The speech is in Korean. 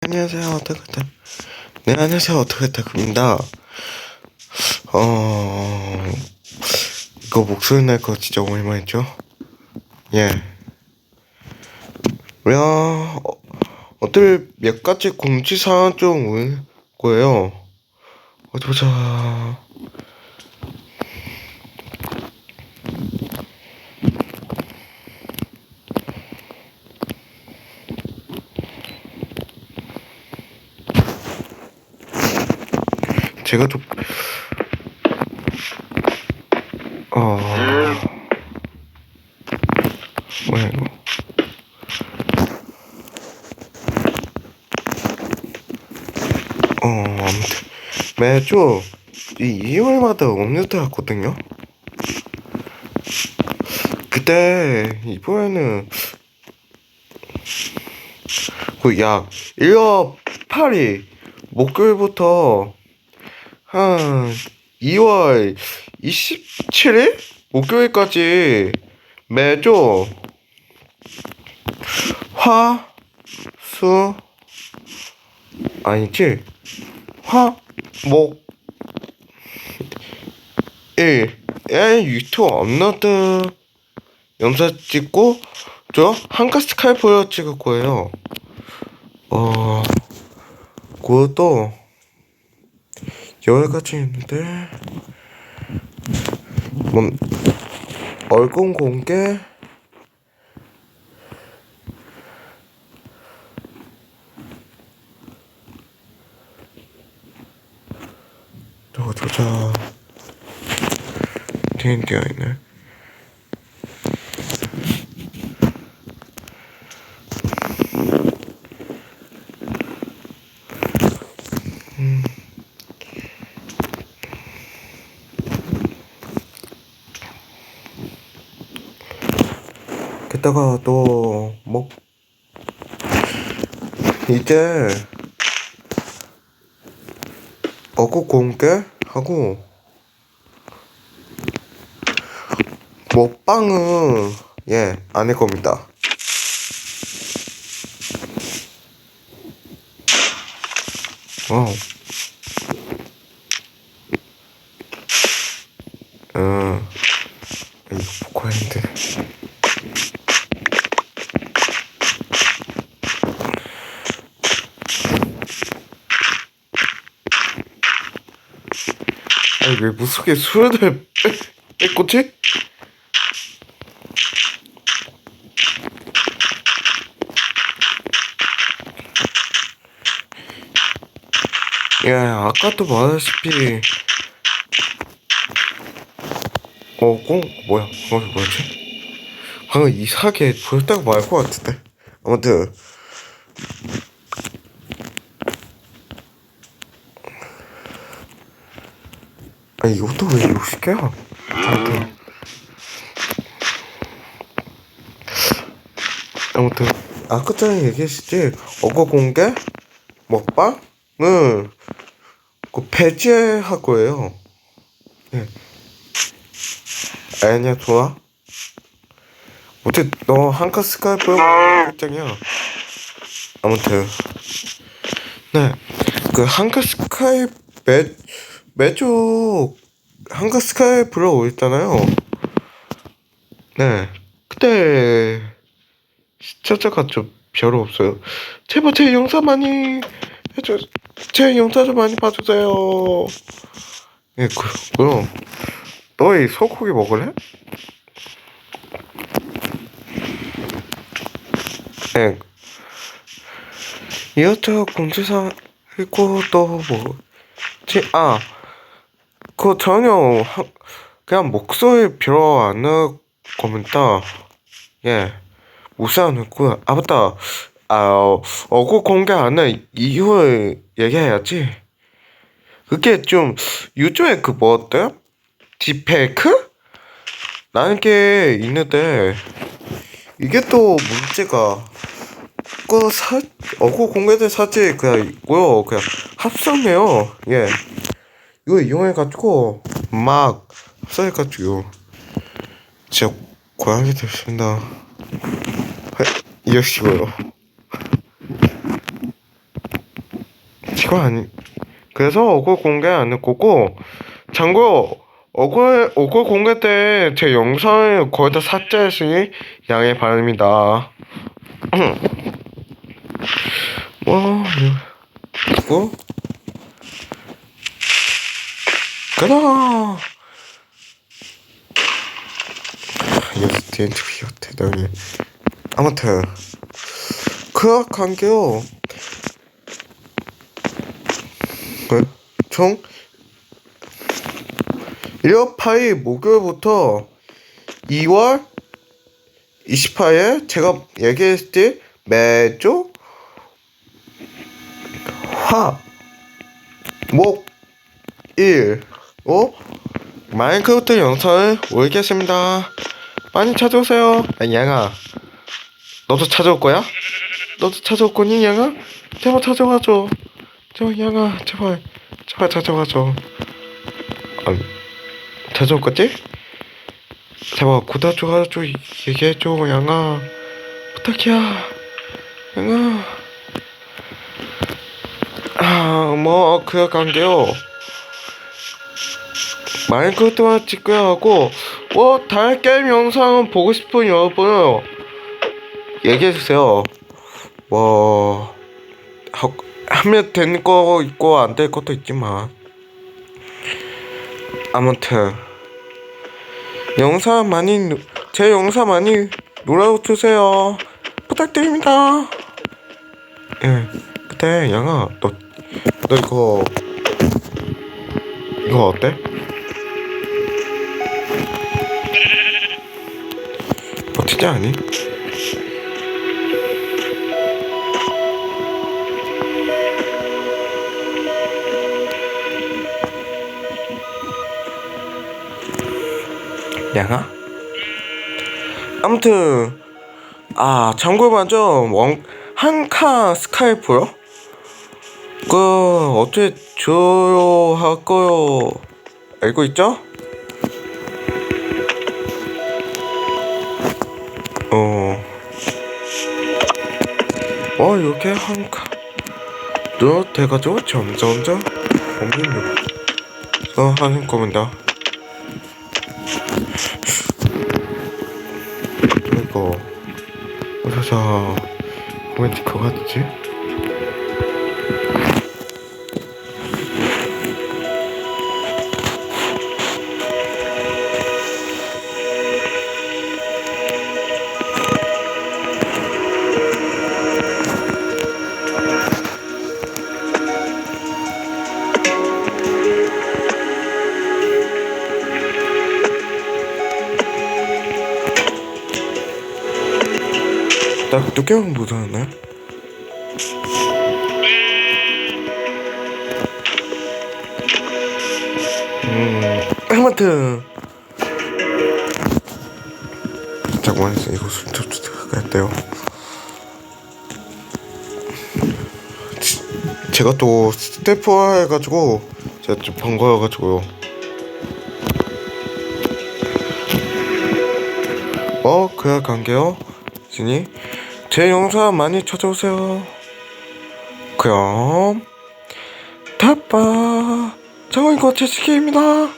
안녕하세요. 어떡하다. 네 안녕하세요. 어떡하다입니다. 어 이거 목소리 낼거 진짜 오랜만이죠? 예. 우리가 어, 어떨 몇 가지 공지사항 좀 올 거예요. 어디 보자 제가 좀, 어, 뭐야, 이거. 어, 아무튼, 매주 이 2월마다 업로드 하거든요? 그때, 이번에는, 그약 1월 8일, 목요일부터 한 2월 27일? 목요일까지 매주 화, 수, 아니지? 화, 목, 일, 에 유튜브 업로드 영상 찍고 저 한가 스카이프로 찍을 거예요. 어, 그것도 여러 가지 있는데? 뭐 얼굴 공개? 저 조자 되어 있네 게다가 또뭐 이제 어구 공개 하고 먹방은 예 안 할 겁니다. 와우. 어, 이거 보고 했는데. 아니 왜 무섭게 수련을 빼, 뺐겠지? 야 아까도 말했다시피 어, 꽁 뭐야? 어, 뭐였지? 방금 이상하게 보였다고 말할 것 같은데. 아무튼 아 이것도 왜 60개야? 아무튼 아무튼 아까 전에 얘기했지 어거 공개 먹방은 그 폐지할 거예요. 예. 아니야 좋아. 어째 너 한카 스카이프 결정이야. 아무튼 네 그 한카 스카이 매 매주 한가 스카이프로 올잖아요. 네, 그때 시청자가 좀 별로 없어요. 제발 제 영상 많이 해줘, 제 영상 좀 많이 봐주세요. 예, 그, 그럼 너희 소고기 먹을래? 네. 이것저 공지사 있고 또 뭐 지? 아. 그거 전혀 하, 그냥 목소리 별로 안 넣을 겁니다. 예. 무시하고요. 아 맞다. 아 어구 공개 안할 이유를 얘기해야지. 그게 좀 요즘에 그뭐 어때요? 디페이크? 라는 게 있는데 이게 또 문제가 그 사, 어구 공개된 사진 그냥 있고요. 그냥 합성해요. 예. 이거 이용해가지고 막 합성해가지고 진짜 고양이 됐습니다. 이러시고요. 그거 아니 그래서 얼굴 공개 안할 거고 참고 얼굴 얼굴 공개 때 제 영상을 거의 다 삭제했으니 양해 바랍니다. 뭐 그리고 가라. 이거 인터뷰 대단히 아무튼 그악한 게요. 네? 총 1월 8일 목요일부터 2월 28일 제가 얘기했을 때 매주 화, 목, 일, 오 마인크래프트 영상을 올리겠습니다. 많이 찾아오세요. 아, 양아, 너도 찾아올 거야? 너도 찾아올 거니, 양아? 제발 찾아와줘. 제발, 양아, 제발, 제발 찾아와줘. 아, 찾아올 거지? 제발, 좋아요, 좀 얘기해줘, 양아. 부탁이야, 양아. 아, 뭐, 그약 관계요. 마인크래프트만 찍고야 하고, 뭐, 다른 게임 영상을 보고 싶은 여러분, 얘기해주세요. 뭐, 하, 하면 되는 거 있고, 안 될 것도 있지만. 아무튼, 영상 많이, 누- 제 영상 많이 놀아주세요. 부탁드립니다. 예, 그때, 양아, 너, 너 이거, 이거 어때? 아니? 양아? 아무튼 아원 한카 스카이프요? 그 어떻게 줘요 할 거요 알고 있죠? 어. 어, 이렇게 한 칸. 너 돼가지고 점점점 고민으로 하는 겁니다. 이거, 그래서, 코멘트 그거 같지? 딱 뚜껑 묻어놨네? 음, 아무튼. 잠깐만, 이거 숨좀 들어갈게요. 제가 또 스태프화 해가지고, 제가 좀 번거여가지고요. 어, 그야 관계요? 지니? 제 영상 많이 찾아오세요. 그럼, 다빠, 정원 거치시기입니다.